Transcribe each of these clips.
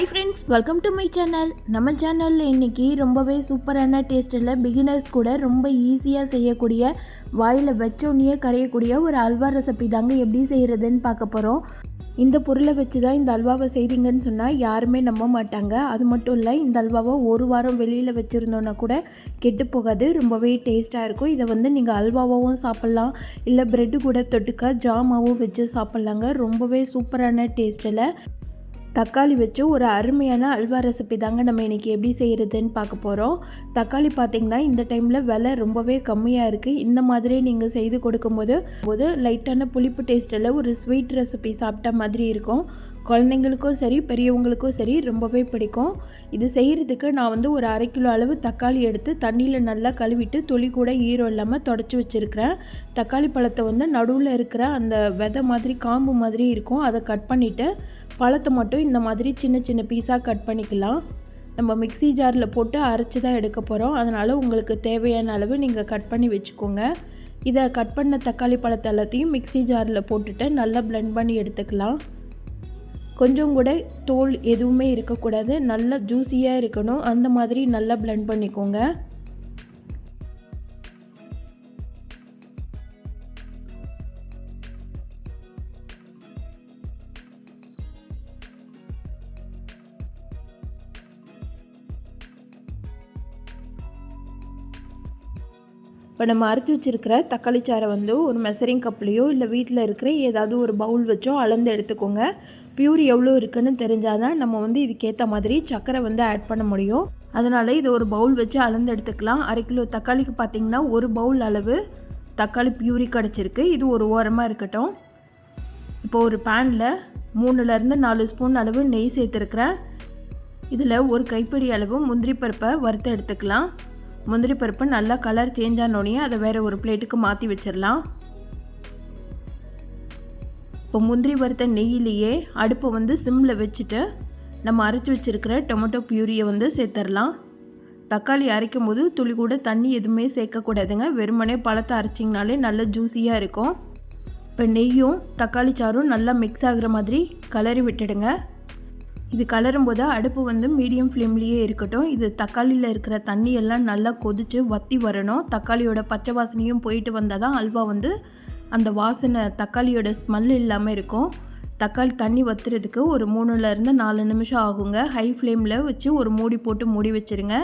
Hi friends welcome to my channel நம்ம சேனலில் இன்றைக்கி ரொம்பவே சூப்பரான டேஸ்ட்டில் பிகினர்ஸ் கூட ரொம்ப ஈஸியாக செய்யக்கூடிய வாயில் வச்சோன்னே கரையக்கூடிய ஒரு அல்வா ரெசிபி தாங்க எப்படி செய்கிறதுன்னு பார்க்க போகிறோம் இந்த பொருளை வச்சு தான் இந்த அல்வாவை செய்தீங்கன்னு சொன்னால் யாருமே நம்ப மாட்டாங்க. அது மட்டும் இல்லை இந்த அல்வாவை ஒரு வாரம் வெளியில் வச்சுருந்தோன்னா கூட கெட்டு போகாது ரொம்பவே டேஸ்ட்டாக இருக்கும். இதை வந்து நீங்கள் அல்வாவாகவும் சாப்பிட்லாம் இல்லை ப்ரெட்டு கூட தொட்டுக்க ஜாமாவும் வச்சு சாப்பிட்லாங்க. ரொம்பவே சூப்பரான டேஸ்ட்டில் தக்காளி வச்சு ஒரு அருமையான அல்வா ரெசிபி தாங்க நம்ம இன்றைக்கி எப்படி செய்கிறதுன்னு பார்க்க போகிறோம் தக்காளி பார்த்திங்கன்னா இந்த டைமில் விலை ரொம்பவே கம்மியாக இருக்குது இந்த மாதிரி நீங்கள் செய்து கொடுக்கும்போது போது லைட்டான புளிப்பு டேஸ்ட்டில் ஒரு ஸ்வீட் ரெசிபி சாப்பிட்ட மாதிரி இருக்கும். குழந்தைங்களுக்கும் சரி பெரியவங்களுக்கும் சரி ரொம்பவே பிடிக்கும். இது செய்கிறதுக்கு நான் வந்து ஒரு அரை கிலோ அளவு தக்காளி எடுத்து தண்ணியில் நல்லா கழுவிட்டு துளி கூட ஈரம் இல்லாமல் தொடச்சி வச்சுருக்கிறேன். தக்காளி பழத்தை வந்து நடுவில் இருக்கிற அந்த விதை மாதிரி காம்பு மாதிரி இருக்கும். அதை கட் பண்ணிவிட்டு பழத்தை மட்டும் இந்த மாதிரி சின்ன சின்ன பீஸாக கட் பண்ணிக்கலாம். நம்ம மிக்ஸி ஜாரில் போட்டு அரைச்சி தான் எடுக்க போகிறோம் அதனால் உங்களுக்கு தேவையான அளவு நீங்கள் கட் பண்ணி வச்சுக்கோங்க. இதை கட் பண்ண தக்காளி பழத்தை எல்லாத்தையும் மிக்ஸி ஜாரில் போட்டுட்டு நல்லா blend பண்ணி எடுத்துக்கலாம். கொஞ்சம் கூட தோல் எதுவுமே இருக்கக்கூடாது. நல்லா ஜூஸியாக இருக்கணும். அந்த மாதிரி நல்லா blend பண்ணிக்கோங்க. இப்போ நம்ம அரைச்சி வச்சுருக்கிற தக்காளி சாறை வந்து ஒரு மெசரிங் கப்லேயோ இல்லை வீட்டில் இருக்கிற ஏதாவது ஒரு பவுல் வச்சோ அளந்து எடுத்துக்கோங்க. பியூர் எவ்வளோ இருக்குன்னு தெரிஞ்சால் தான் நம்ம வந்து இதுக்கேற்ற மாதிரி சர்க்கரை வந்து ஆட் பண்ண முடியும். அதனால் இது ஒரு பவுல் வச்சு அளந்து எடுத்துக்கலாம். அரை கிலோ தக்காளிக்கு பார்த்திங்கன்னா ஒரு பவுல் அளவு தக்காளி பியூரி கிடச்சிருக்கு. இது ஒரு ஓரமாக இருக்கட்டும். இப்போ ஒரு பேனில் மூணுலேருந்து நாலு ஸ்பூன் அளவு நெய் சேர்த்துருக்குறேன். இதில் ஒரு கைப்பிடி அளவு முந்திரி பருப்பை வறுத்து எடுத்துக்கலாம். முந்திரி பருப்பு நல்லா கலர் சேஞ்ச் ஆனோடனே அதை வேறு ஒரு பிளேட்டுக்கு மாற்றி வச்சிடலாம் இப்போ முந்திரி வறுத்த நெய்யிலேயே அடுப்பை வந்து சிம்மில் வச்சுட்டு நம்ம அரைச்சி வச்சுருக்கிற டொமேட்டோ பியூரியை வந்து சேர்த்துடலாம் தக்காளி அரைக்கும் போது துளி கூட தண்ணி எதுவுமே சேர்க்கக்கூடாதுங்க வெறுமனே பழத்தை அரைச்சிங்கனாலே நல்ல ஜூஸியாக இருக்கும். இப்போ நெய்யும் தக்காளி சாறும் நல்லா மிக்ஸ் ஆகுற மாதிரி கலரி விட்டுடுங்க. இது கலரும் போது அடுப்பு வந்து மீடியம் ஃப்ளேம்லேயே இருக்கட்டும். இது தக்காளியில் இருக்கிற தண்ணி எல்லாம் நல்லா கொதித்து வத்தி வரணும். தக்காளியோட பச்சை வாசனையும் போயிட்டு வந்தால் தான் அல்வா வந்து அந்த வாசனை தக்காளியோட ஸ்மெல் இல்லாமல் இருக்கும். தக்காளி தண்ணி வத்துறதுக்கு ஒரு மூணுலேருந்து நாலு நிமிஷம் ஆகுங்க. ஹை ஃப்ளேமில் வச்சு ஒரு மூடி போட்டு மூடி வச்சுருங்க.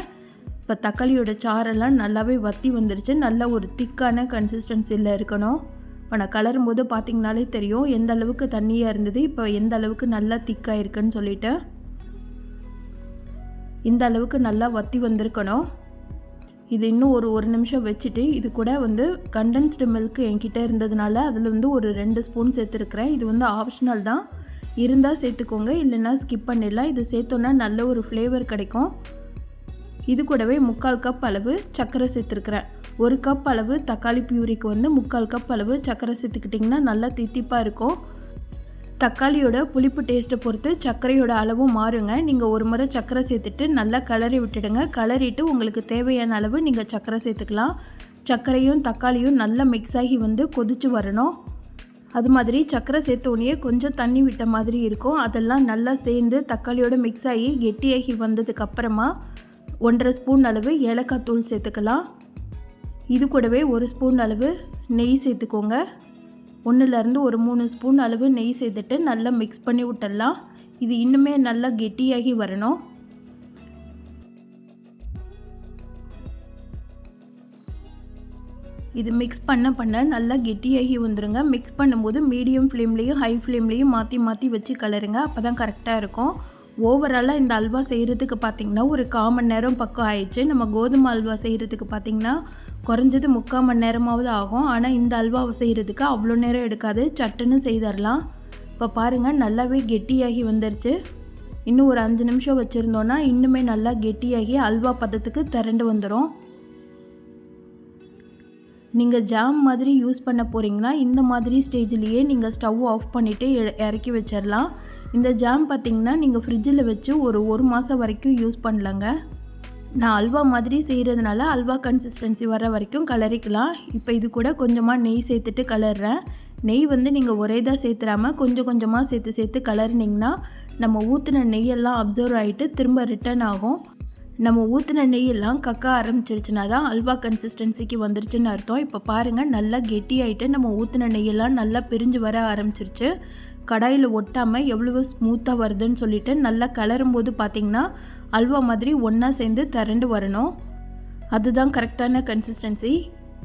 இப்போ தக்காளியோட சாரெல்லாம் நல்லாவே வத்தி வந்துருச்சு. நல்ல ஒரு திக்கான கன்சிஸ்டன்சியில் இருக்கணும். இப்போ நான் கலரும் போது பார்த்திங்கனாலே தெரியும் எந்த அளவுக்கு தண்ணியாக இருந்தது இப்போ எந்த அளவுக்கு நல்லா திக்காக இருக்குன்னு சொல்லிட்டு. இந்த அளவுக்கு நல்லா வத்தி வந்திருக்கணும். இது இன்னும் ஒரு ஒரு நிமிஷம் வச்சுட்டு இது கூட வந்து கண்டென்ஸ்டு மில்க் என்கிட்ட இருந்ததுனால அதில் வந்து ஒரு ரெண்டு ஸ்பூன் சேர்த்துருக்குறேன். இது வந்து ஆப்ஷனல் தான். இருந்தால் சேர்த்துக்கோங்க இல்லைன்னா ஸ்கிப் பண்ணிடலாம். இது சேர்த்தோன்னா நல்ல ஒரு ஃப்ளேவர் கிடைக்கும். இது கூடவே முக்கால் கப் அளவு சர்க்கரை சேர்த்துருக்குறேன். ஒரு கப் அளவு தக்காளி பியூரிக்கு வந்து முக்கால் கப் அளவு சர்க்கரை சேர்த்துக்கிட்டிங்கன்னா நல்லா தித்திப்பாக இருக்கும். தக்காளியோட புளிப்பு டேஸ்ட்டை பொறுத்து சர்க்கரையோட அளவும் மாறுங்க. நீங்கள் ஒரு முறை சர்க்கரை சேர்த்துட்டு நல்லா கிளறி விட்டுடுங்க. கிளறிட்டு உங்களுக்கு தேவையான அளவு நீங்கள் சர்க்கரை சேர்த்துக்கலாம். சர்க்கரையும் தக்காளியும் நல்லா மிக்ஸ் ஆகி வந்து கொதிச்சு வரணும். அது மாதிரி சர்க்கரை சேர்த்த உடனே கொஞ்சம் தண்ணி விட்ட மாதிரி இருக்கும். அதெல்லாம் நல்லா சேர்ந்து தக்காளியோட மிக்ஸ் ஆகி கெட்டியாகி வந்ததுக்கப்புறமா ஒன்றரை ஸ்பூன் அளவு ஏலக்காய் தூள் சேர்த்துக்கலாம். இது கூடவே ஒரு ஸ்பூன் அளவு நெய் சேர்த்துக்கோங்க. ஒன்றுலேருந்து ஒரு மூணு ஸ்பூன் அளவு நெய் சேர்த்துட்டு நல்லா மிக்ஸ் பண்ணி விட்டுடலாம். இது இன்னுமே நல்லா கெட்டியாகி வரணும். இது மிக்ஸ் பண்ண பண்ண நல்லா கெட்டியாகி வந்துடுங்க மிக்ஸ் பண்ணும்போது மீடியம் ஃப்ளேம்லேயும் ஹை ஃப்ளேம்லேயும் மாற்றி மாற்றி வச்சு கலருங்க. அப்போ தான் கரெக்டாக இருக்கும். ஓவராலாக இந்த அல்வா செய்கிறதுக்கு பார்த்திங்கன்னா ஒரு கால் மணி நேரம் பக்கம் ஆயிடுச்சு. நம்ம கோதுமை அல்வா செய்கிறதுக்கு பார்த்திங்கன்னா குறைஞ்சது முக்கால் மணி நேரமாவது ஆகும். ஆனால் இந்த அல்வாவை செய்கிறதுக்கு அவ்வளோ நேரம் எடுக்காது. சட்டுன்னு செய்தரலாம். இப்போ பாருங்கள் நல்லாவே கெட்டியாகி வந்துருச்சு. இன்னும் ஒரு அஞ்சு நிமிஷம் வச்சுருந்தோன்னா இன்னுமே நல்லா கெட்டியாகி அல்வா பதத்துக்கு திரண்டு வந்துடும் நீங்கள் ஜாம் மாதிரி யூஸ் பண்ண போகிறீங்கன்னா இந்த மாதிரி ஸ்டேஜ்லேயே நீங்கள் ஸ்டவ் ஆஃப் பண்ணிவிட்டு இறக்கி வச்சிடலாம் இந்த ஜாம் பார்த்திங்கன்னா நீங்கள் ஃப்ரிட்ஜில் வச்சு ஒரு ஒரு மாதம் வரைக்கும் யூஸ் பண்ணலங்க. நான் அல்வா மாதிரி செய்கிறதுனால அல்வா கன்சிஸ்டன்சி வர வரைக்கும் கலரிக்கலாம். இப்போ இது கூட கொஞ்சமாக நெய் சேர்த்துட்டு கலர்றேன். நெய் வந்து நீங்கள் ஒரே தான் சேர்த்துறாமல் கொஞ்சம் கொஞ்சமாக சேர்த்து சேர்த்து கலர்னிங்கன்னா நம்ம ஊற்றின நெய்யெல்லாம் அப்சர்வ் ஆகிட்டு திரும்ப ரிட்டர்ன் ஆகும். நம்ம ஊற்றின நெய்யெல்லாம் கக்க ஆரம்பிச்சிருச்சுனா தான் அல்வா கன்சிஸ்டன்சிக்கு வந்துருச்சுன்னு அர்த்தம். இப்போ பாருங்கள் நல்லா கெட்டியாயிட்டு நம்ம ஊற்றின நெய்யெல்லாம் நல்லா பிரிஞ்சு வர ஆரம்பிச்சிருச்சு. கடாயில் ஒட்டாமல் எவ்வளவு ஸ்மூத்தாக வருதுன்னு சொல்லிட்டு நல்லா கிளறும் போது பார்த்திங்கன்னா அல்வா மாதிரி ஒன்றா சேர்ந்து திரண்டு வரணும். அதுதான் கரெக்டான கன்சிஸ்டன்சி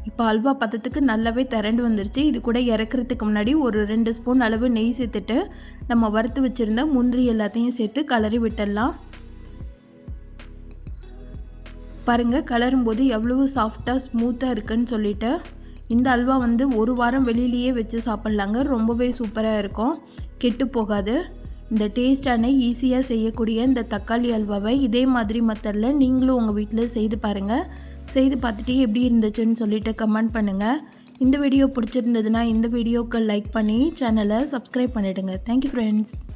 இப்போ அல்வா பதத்துக்கு நல்லாவே திரண்டு வந்துருச்சு. இது கூட இறக்குறதுக்கு முன்னாடி ஒரு ரெண்டு ஸ்பூன் அளவு நெய் சேர்த்துட்டு நம்ம வறுத்து வச்சுருந்த முந்திரி எல்லாத்தையும் சேர்த்து கலரி விட்டுடலாம். பாருங்கள் கலரும் போது எவ்வளவு சாஃப்டாக ஸ்மூத்தாக இருக்குன்னு சொல்லிட்டு இந்த அல்வா வந்து ஒரு வாரம் வெளியிலேயே வச்சு சாப்பிட்லாங்க. ரொம்பவே சூப்பராக இருக்கும். கெட்டு போகாது. இந்த டேஸ்டான ஈஸியாக செய்யக்கூடிய இந்த தக்காளி அல்வாவை இதே மாதிரி மெத்தடில் நீங்களும் உங்கள் வீட்டில் செய்து பாருங்கள் செய்து பார்த்துட்டு எப்படி இருந்துச்சுன்னு சொல்லிட்டு கமெண்ட் பண்ணுங்கள் இந்த வீடியோ பிடிச்சிருந்ததுன்னா இந்த வீடியோக்கு லைக் பண்ணி சேனலை சப்ஸ்கிரைப் பண்ணிவிடுங்க தேங்க்யூ ஃப்ரெண்ட்ஸ்